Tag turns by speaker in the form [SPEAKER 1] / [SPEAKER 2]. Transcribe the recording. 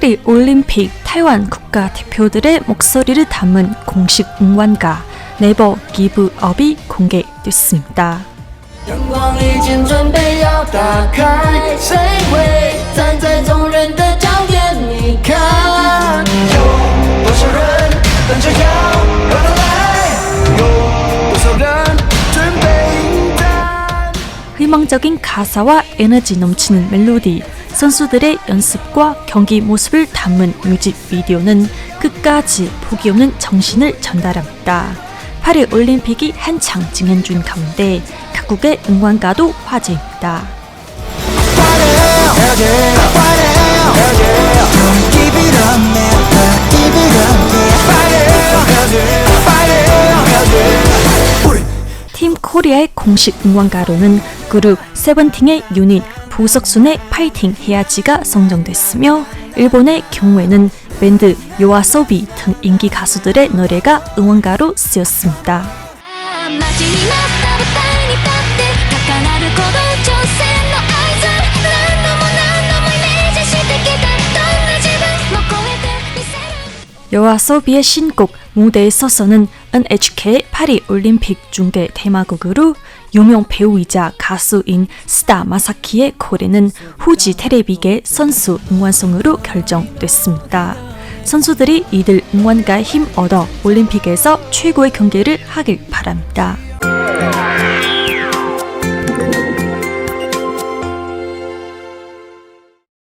[SPEAKER 1] 파리 올림픽 타이완 국가 대표들의 목소리를 담은 공식 응원가 네버 기브 업이 공개됐습니다. 희망적인 가사와 에너지 넘치는 멜로디 선수들의 연습과 경기 모습을 담은 뮤직비디오는 끝까지 포기 없는 정신을 전달합니다. 파리 올림픽이 한창 진행 중 가운데 각국의 응원가도 화제입니다. 팀 코리아의 공식 응원가로는 그룹 세븐틴의 유닛 보석순의 파이팅 해야지가 선정됐으며 일본의 경우에는 밴드 요아소비 등 인기 가수들의 노래가 응원가로 쓰였습니다. 여와 소비의 신곡 무대에 서서는 NHK 파리 올림픽 중계 테마곡으로 유명 배우이자 가수인 스타 마사키의 코레는 후지 테레비계 선수 응원송으로 결정됐습니다. 선수들이 이들 응원가에 힘 얻어 올림픽에서 최고의 경기를 하길 바랍니다.